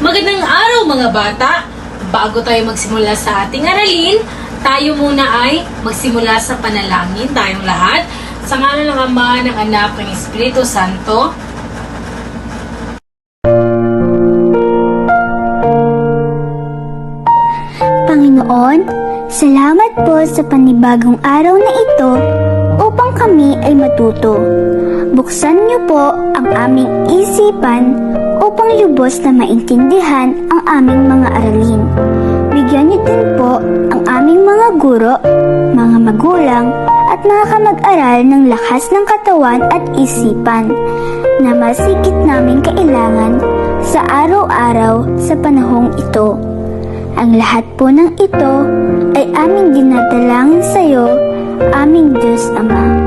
Magandang araw mga bata! Bago tayo magsimula sa ating aralin, tayo muna ay magsimula sa panalangin tayong lahat. Sa ngalan ng Ama, ng Anak, ng Espiritu Santo. Panginoon, salamat po sa panibagong araw na ito upang kami ay matuto. Buksan niyo po ang aming isipan upang lubos na maintindihan ang aming mga aralin. Bigyan niyo din po ang aming mga guro, mga magulang, at mga kamag-aral ng lakas ng katawan at isipan na masikit namin kailangan sa araw-araw sa panahong ito. Ang lahat po ng ito ay aming dinadalangin sa iyo, aming Diyos Ama.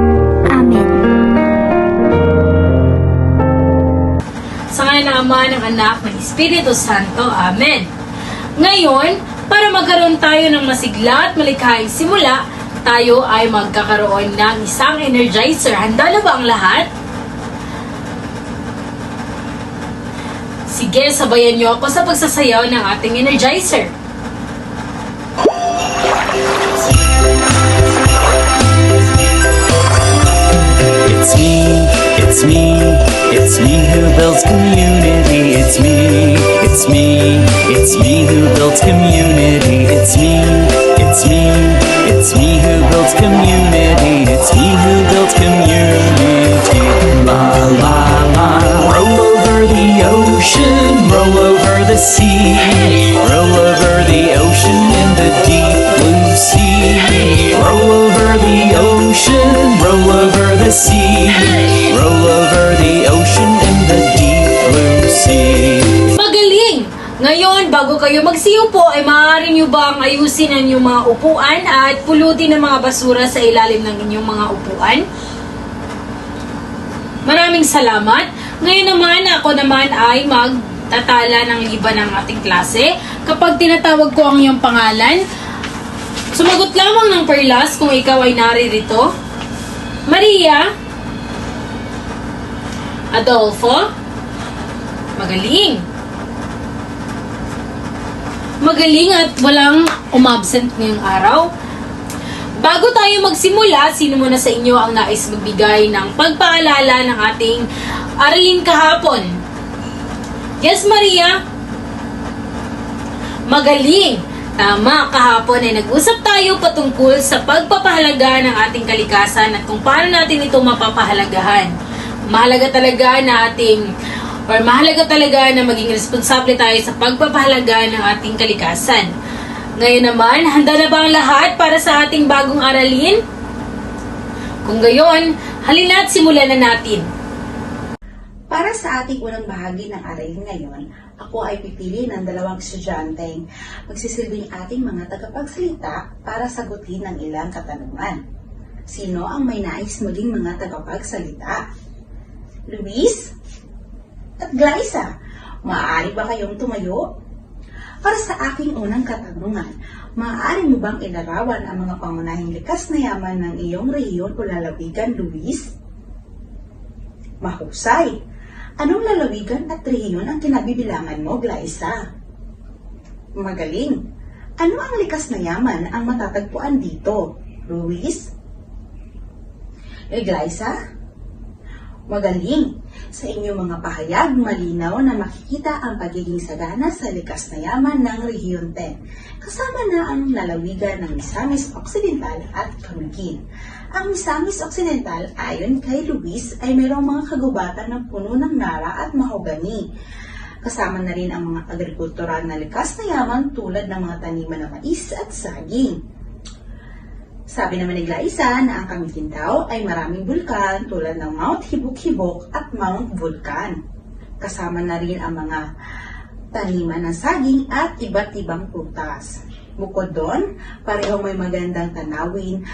Sa ngalan ng Ama, ng Anak, ng Espiritu Santo. Amen. Ngayon, para magkaroon tayo ng masigla at malikhaing simula, tayo ay magkakaroon ng isang energizer. Handa na ba ang lahat? Sige, sabayan niyo ako sa pagsasayaw ng ating energizer. It's me, it's me, it's me who builds community. It's me, it's me, it's me who builds community. It's me, it's me, it's me who builds community. It's me who builds community. Bago kayo magsiyo po, ay maaari nyo bang ayusin ang inyong mga upuan at pulutin ang mga basura sa ilalim ng inyong mga upuan? Maraming salamat. Ngayon naman, ako naman ay magtatala ng liba ng ating klase. Kapag tinatawag ko ang iyong pangalan, sumagot lamang ng perlas kung ikaw ay naririto. Maria? Adolfo? Magaling! Magaling at walang umabsent ngayong araw. Bago tayo magsimula, sino muna sa inyo ang nais magbigay ng pagpaalala ng ating aralin kahapon? Yes, Maria? Magaling! Tama, kahapon ay nag-usap tayo patungkol sa pagpapahalaga ng ating kalikasan at kung paano natin ito mapapahalagahan. Mahalaga talaga na ating or mahalaga talaga na maging responsable tayo sa pagpapahalaga ng ating kalikasan. Ngayon naman, handa na ba ang lahat para sa ating bagong aralin? Kung gayon, halina't simulan na natin. Para sa ating unang bahagi ng aralin ngayon, ako ay pipili ng dalawang estudyanteng magsisilbing ating mga tagapagsalita para sagutin ng ilang katanungan. Sino ang may nais maging mga tagapagsalita? Luis at Glyza, maaari ba kayong tumayo? Para sa aking unang katanungan, maaari mo bang ilarawan ang mga pangunahing likas na yaman ng iyong rehiyon o lalawigan, Luis? Mahusay. Anong lalawigan at rehiyon ang kinabibilangan mo, Glyza? Magaling. Ano ang likas na yaman ang matatagpuan dito, Luis? Eh, Glyza? Magaling. Sa inyong mga pahayag, malinaw na makikita ang pagiging sagana sa likas na yaman ng Rehiyon 10. Kasama na ang lalawigan ng Misamis Occidental at Camiguin. Ang Misamis Occidental, ayon kay Luis, ay mayroong mga kagubatan ng puno ng nara at mahogani. Kasama na rin ang mga agrikultural na likas na yaman tulad ng mga taniman ng mais at saging. Sabi naman ni Glaisa na ang Kamikindaw ay maraming bulkan tulad ng Mount Hibuk-Hibok at Mount Vulcan. Kasama na rin ang mga taniman ng saging at iba't ibang prutas. Bukod doon, parehong may magandang tanawin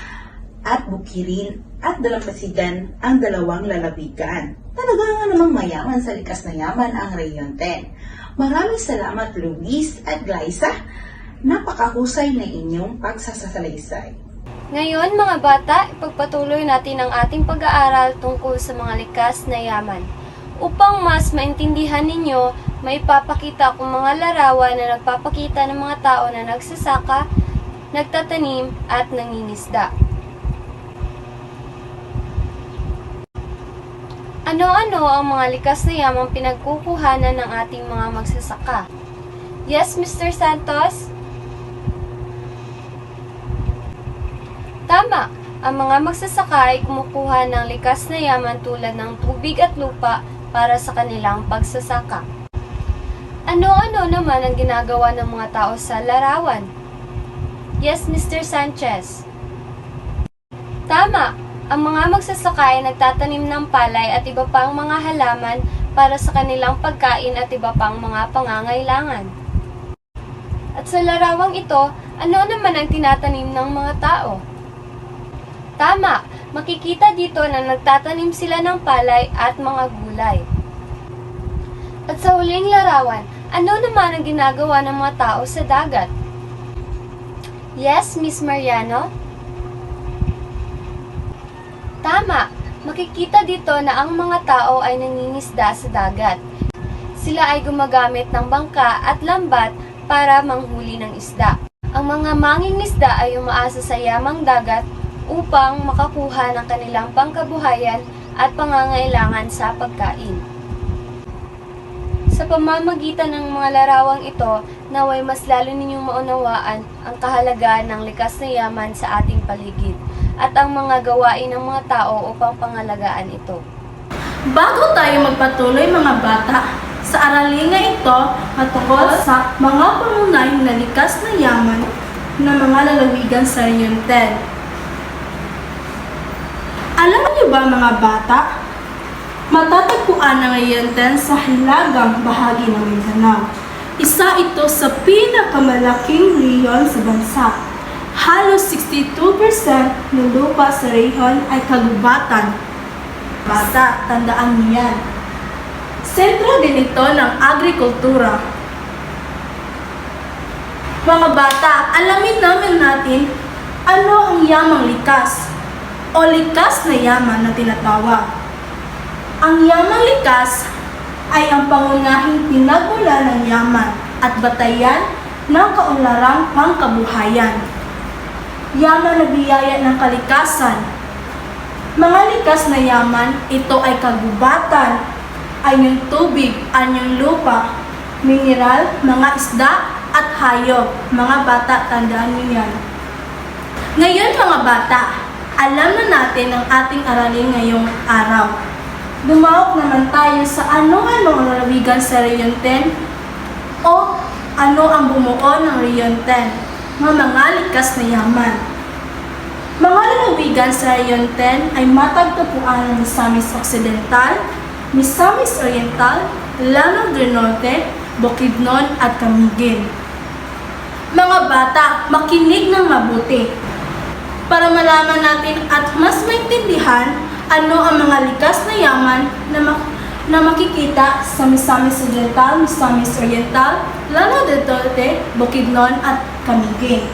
at bukirin at dalampasigan ang dalawang lalawigan. Talaga nga namang mayaman sa likas na yaman ang Rayon 10. Maraming salamat Luis at Glaisa. Napakahusay na inyong pagsasasalaysay. Ngayon mga bata, ipagpatuloy natin ang ating pag-aaral tungkol sa mga likas na yaman. Upang mas maintindihan ninyo, may papakita akong mga larawan na nagpapakita ng mga tao na nagsasaka, nagtatanim at nangingisda. Ano-ano ang mga likas na yamang pinagkukuhanan ng ating mga magsasaka? Yes, Mr. Santos? Tama, ang mga magsasaka ay kumukuha ng likas na yaman tulad ng tubig at lupa para sa kanilang pagsasaka. Ano-ano naman ang ginagawa ng mga tao sa larawan? Yes, Mr. Sanchez. Tama, ang mga magsasaka ay nagtatanim ng palay at iba pang mga halaman para sa kanilang pagkain at iba pang mga pangangailangan. At sa larawang ito, ano naman ang tinatanim ng mga tao? Tama, makikita dito na nagtatanim sila ng palay at mga gulay. At sa huling larawan, ano naman ang ginagawa ng mga tao sa dagat? Yes, Miss Mariano? Tama, makikita dito na ang mga tao ay nangingisda sa dagat. Sila ay gumagamit ng bangka at lambat para manghuli ng isda. Ang mga mangingisda ay umaasa sa yamang dagat upang makakuha ng kanilang pangkabuhayan at pangangailangan sa pagkain. Sa pamamagitan ng mga larawang ito, naway mas lalo ninyong maunawaan ang kahalagaan ng likas na yaman sa ating paligid at ang mga gawain ng mga tao upang pangalagaan ito. Bago tayo magpatuloy mga bata, sa aralinga ito patungkol sa mga pangunahing na likas na yaman ng mga lalawigan sa Region 10. Niyo ba mga bata, matatagpuan ng Region 10 sa hilagang bahagi ng Mindanao. Isa ito sa pinakamalaking rehiyon sa bansa. Halos 62% ng lupa sa rehiyon ay kagubatan Bata, tandaan niyo yan. Sentro din ito ng agrikultura. Mga bata, alamin namin natin ano ang yamang likas o likas na yaman na tinatawag. Ang yamang likas ay ang pangunahing pinagmula ng yaman at batayan ng kaunlarang pangkabuhayan. Yaman na biyaya ng kalikasan mga likas na yaman, ito ay kagubatan, anyong tubig, anyong lupa, mineral, mga isda, at hayop. Mga bata, tandaan niyo yan. Ngayon mga bata, alam na natin ang ating aralin ngayong araw. Lumawak naman tayo sa ano-ano ang lalawigan sa Region 10 o ano ang bumuo ng Region 10, mga mga likas na yaman. Mga lalawigan sa Region 10 ay matagpuan ng Misamis Occidental, Misamis Oriental, Lanao del Norte, Bukidnon at Camiguin. Mga bata, makinig ng mabuti para malaman natin at mas maintindihan ano ang mga likas na yaman na, mak- na makikita sa Misamis Occidental, Misamis Oriental, Lanao del Norte, Bukidnon at Camiguin.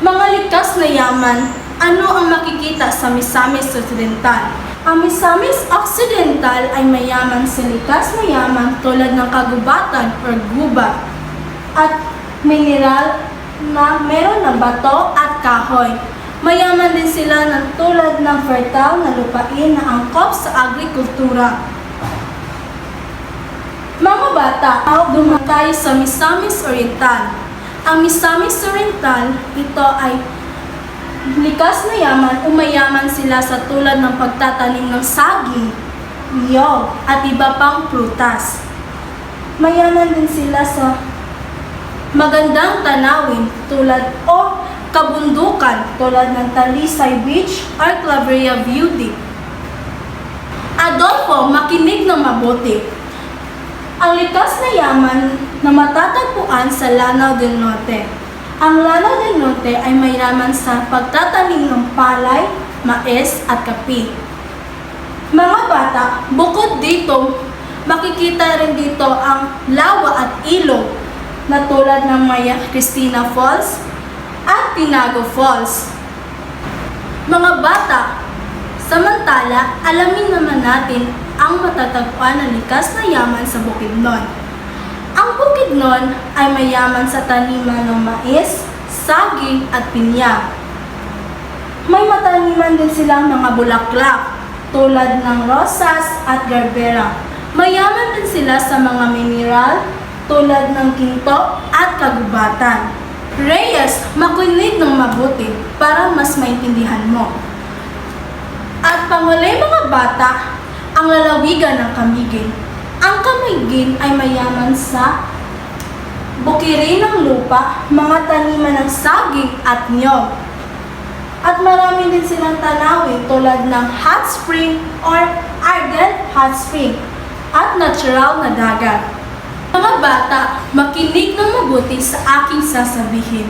Mga likas na yaman, ano ang makikita sa Misamis Occidental? Ang Misamis Occidental ay mayaman sa likas na yaman tulad ng kagubatan or guba at mineral na meron ng bato at kahoy. Mayaman din sila ng tulad ng fertile na lupain na angkop sa agrikultura. Mga bata, dumaan tayo sa Misamis Oriental. Ang Misamis Oriental, ito ay likas na yaman, umayaman sila sa tulad ng pagtatanim ng saging, niyog, at iba pang prutas. Mayaman din sila sa magandang tanawin tulad o kabundukan tulad ng Talisay Beach or Claveria Beauty. Adolfo, makinig ng mabuti. Ang likas na yaman na matatagpuan sa Lanao del Norte. Ang Lanao del Norte ay mayaman sa pagtatanim ng palay, mais at kapi. Mga bata, bukod dito, makikita rin dito ang lawa at ilog na tulad ng Maya Cristina Falls at Pinago Falls. Mga bata, samantala, alamin naman natin ang matatagpuan ng likas na yaman sa Bukidnon. Ang Bukidnon ay mayaman sa taniman ng mais, saging at pinya. May mataniman din silang mga bulaklak tulad ng rosas at gerbera. Mayaman din sila sa mga mineral tulad ng kinto at kagubatan. Reyes, makinig ng mabuti para mas maintindihan mo. At panghuli mga bata, ang lalawigan ng Kamigin. Ang Kamigin ay mayaman sa bukirin ng lupa, mga taniman ng saging at niyog. At marami din silang tanawin tulad ng hot spring or ardent hot spring at natural na dagat. Mga bata, makinig ng mabuti sa aking sasabihin.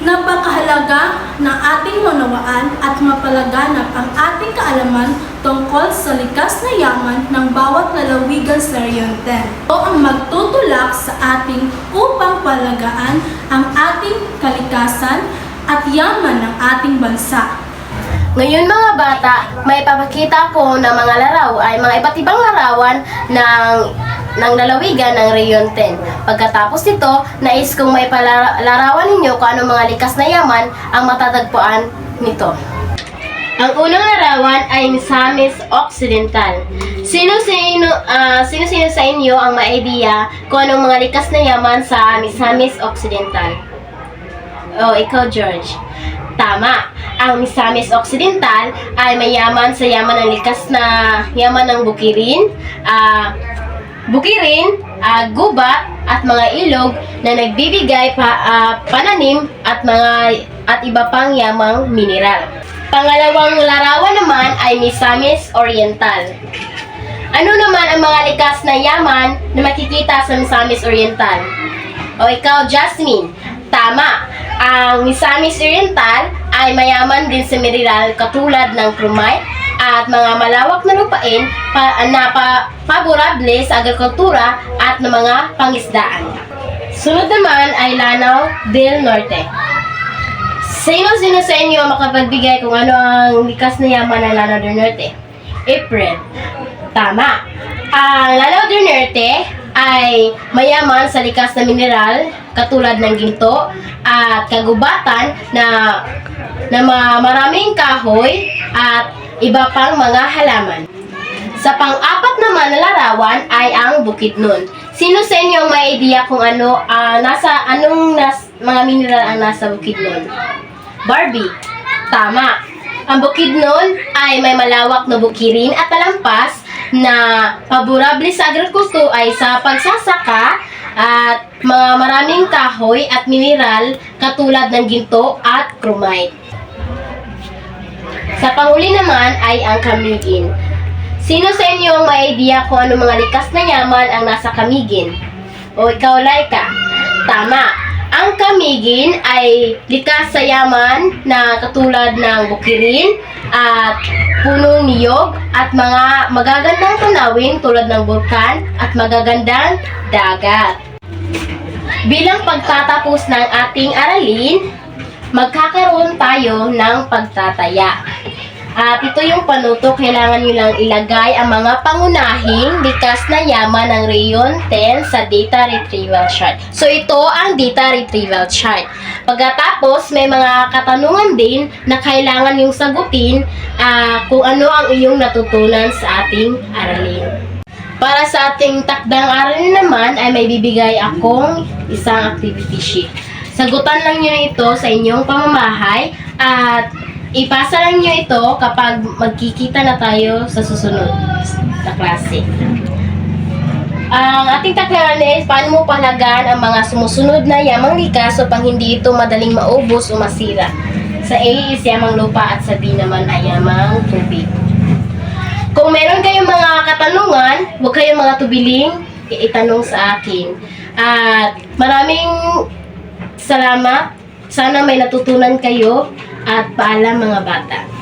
Napakahalaga na ating manawaan at mapalaganap ang ating kaalaman tungkol sa likas na yaman ng bawat lalawigan sa Rion 10 o ang magtutulak sa ating upang palagaan ang ating kalikasan at yaman ng ating bansa. Ngayon mga bata, may papakita ko na mga laraw ay mga iba't ibang larawan ng ng lalawigan ng Rayon 10. Pagkatapos nito, nais kong may palarawan ninyo kung ano mga likas na yaman ang matatagpuan nito. Ang unang larawan ay Misamis Occidental. Sino-sino ah, sino-sino sa inyo ang idea kung anong mga likas na yaman sa Misamis Occidental? Oh, ikaw, George. Tama. Ang Misamis Occidental ay mayaman sa yaman ng likas na yaman ng bukirin, ah, bukirin, ah, gubat, at mga ilog na nagbibigay pa, ah, pananim at mga at iba pang yamang mineral. Pangalawang larawan naman ay Misamis Oriental. Ano naman ang mga likas na yaman na makikita sa Misamis Oriental? O ikaw, Jasmine. Tama. Ang Misamis Oriental ay mayaman din sa mineral katulad ng chromite at mga malawak na lupain pa, na pa, paborable sa agrikultura at ng mga pangisdaan. Sunod naman ay Lanao del Norte. Sino-sino sa inyo makapagbigay kung ano ang likas na yaman ng Lanao del Norte? April. Tama. Ang Lanao del Norte ay mayaman sa likas na mineral katulad ng ginto at kagubatan na na ma- maraming kahoy at iba pang mga halaman. Sa pang-apat naman na larawan ay ang Bukidnon. Sino sa inyo ang may idea kung ano ah, nasa anong nas, mga mineral ang nasa Bukidnon? Barbie. Tama. Ang Bukidnon ay may malawak na bukirin at talampas na paborable sa agrikultura ay sa pagsasaka at mga maraming kahoy at mineral katulad ng ginto at chromite. Sa panghuli naman ay ang kamigin. Sino sa inyo ang may idea kung ano mga likas na yaman ang nasa kamigin? O ikaw, Laika? Tama. Ang kamigin ay likas sa yaman na katulad ng bukirin at punong niyog at mga magagandang tanawin tulad ng bulkan at magagandang dagat. Bilang pagtatapos ng ating aralin, magkakaroon tayo ng pagtataya. At ito yung panuto, kailangan nyo lang ilagay ang mga pangunahing likas na yaman ng Rayon 10 sa data retrieval chart. So ito ang data retrieval chart. Pagkatapos, may mga katanungan din na kailangan yung sagutin ah, kung ano ang iyong natutunan sa ating aralin. Para sa ating takdang aralin naman ay may bibigay akong isang activity sheet. Sagutan lang nyo ito sa inyong pamamahay at ipasa lang nyo ito kapag magkikita na tayo sa susunod na klase. Ang ating taklaran is paano mo palagaan ang mga sumusunod na yamang likas upang hindi ito madaling maubos o masira. Sa A is yamang lupa at sa B naman ay yamang tubig. Kung meron kayong mga katanungan, huwag kayong mga tubiling itanong sa akin. At maraming salamat. Sana may natutunan kayo at paalam mga bata.